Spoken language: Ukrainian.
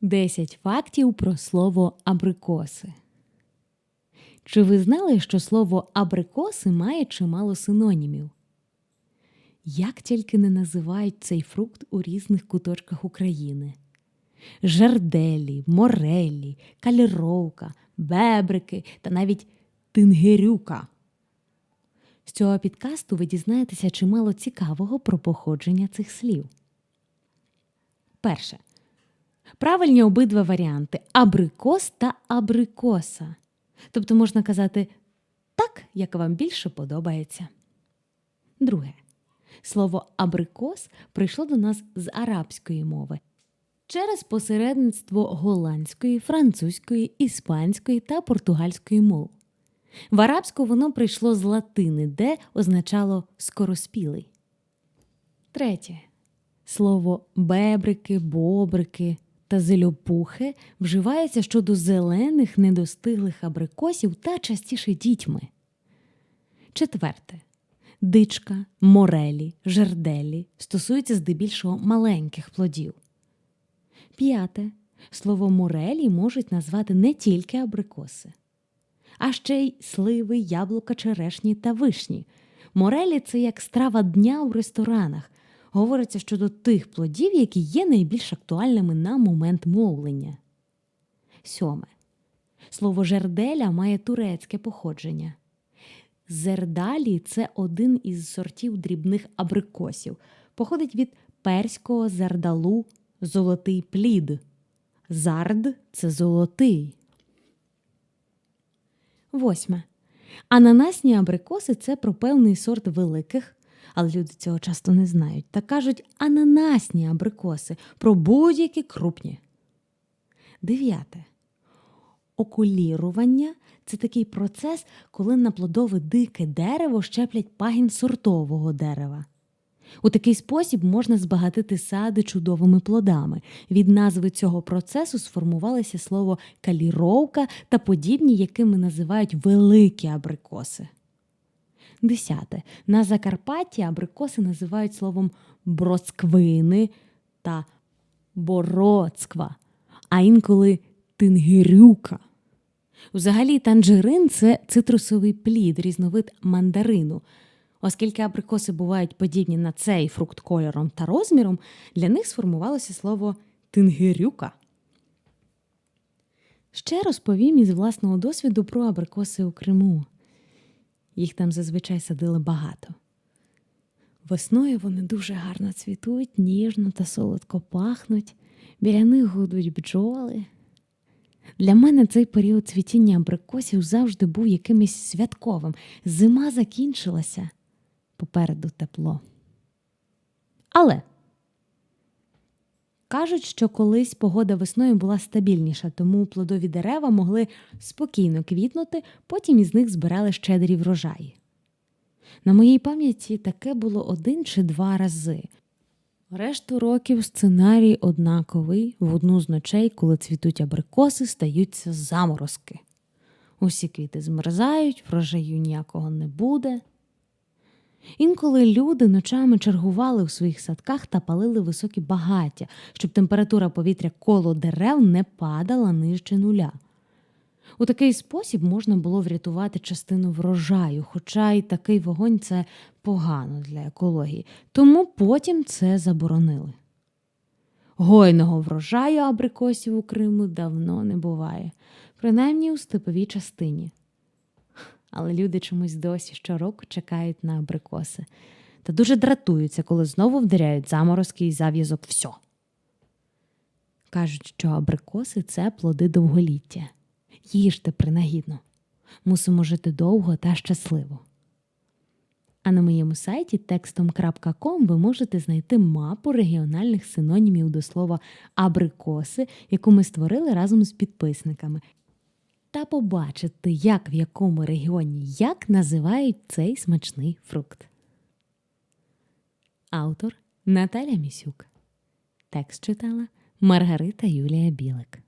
10 фактів про слово абрикоси. Чи ви знали, що слово абрикоси має чимало синонімів? Як тільки не називають цей фрукт у різних куточках України: жерделі, морелі, каліровка, бебрики та навіть тингерюка. З цього підкасту ви дізнаєтеся чимало цікавого про походження цих слів. Перше. Правильні обидва варіанти абрикос та абрикоса. Тобто можна казати так, як вам більше подобається. Друге. Слово абрикос прийшло до нас з арабської мови через посередництво голландської, французької, іспанської та португальської мов. В арабську воно прийшло з латини, де означало скороспілий. Третє. Слово бебрики, бобрики та зельопухи вживається щодо зелених недостиглих абрикосів та частіше дітьми. Четверте. Дичка, морелі, жерделі стосуються здебільшого маленьких плодів. П'яте. Слово морелі можуть назвати не тільки абрикоси, а ще й сливи, яблука, черешні та вишні. Морелі це як страва дня у ресторанах. Говориться щодо тих плодів, які є найбільш актуальними на момент мовлення. Сьоме. Слово жерделя має турецьке походження. Зердалі це один із сортів дрібних абрикосів. Походить від перського зердалу золотий плід. Зард це золотий. Восьме. Ананасні абрикоси це про певний сорт великих, але люди цього часто не знають, та кажуть ананасні абрикоси про будь-які крупні. Дев'яте. Окулірування це такий процес, коли на плодове дике дерево щеплять пагін сортового дерева. У такий спосіб можна збагатити сади чудовими плодами. Від назви цього процесу сформувалося слово каліровка та подібні, якими називають великі абрикоси. Десяте. На Закарпатті абрикоси називають словом бросквини та бороцква, а інколи тингирюка. Взагалі, танжерин це цитрусовий плід, різновид мандарину. Оскільки абрикоси бувають подібні на цей фрукт кольором та розміром, для них сформувалося слово тингирюка. Ще розповім із власного досвіду про абрикоси у Криму. Їх там зазвичай садили багато. Весною вони дуже гарно цвітуть, ніжно та солодко пахнуть, біля них гудуть бджоли. Для мене цей період цвітіння абрикосів завжди був якимось святковим. Зима закінчилася, попереду тепло. Але кажуть, що колись погода весною була стабільніша, тому плодові дерева могли спокійно квітнути, потім із них збирали щедрі врожаї. На моїй пам'яті таке було один чи два рази. Решту років сценарій однаковий в одну з ночей, коли цвітуть абрикоси, стаються заморозки. Усі квіти змерзають, врожаю ніякого не буде. Інколи люди ночами чергували у своїх садках та палили високі багаття, щоб температура повітря коло дерев не падала нижче нуля. У такий спосіб можна було врятувати частину врожаю, хоча й такий вогонь це погано для екології, тому потім це заборонили. Гойного врожаю абрикосів у Криму давно не буває, принаймні у степовій частині. Але люди чомусь досі щороку чекають на абрикоси та дуже дратуються, коли знову вдаряють заморозки і зав'язок всьо. Кажуть, що абрикоси це плоди довголіття. Їжте принагідно. Мусимо жити довго та щасливо. А на моєму сайті текстом.com ви можете знайти мапу регіональних синонімів до слова абрикоси, яку ми створили разом з підписниками, та побачити, як в якому регіоні як називають цей смачний фрукт. Автор Наталя Місюк. Текст читала Маргарита Юлія Білик.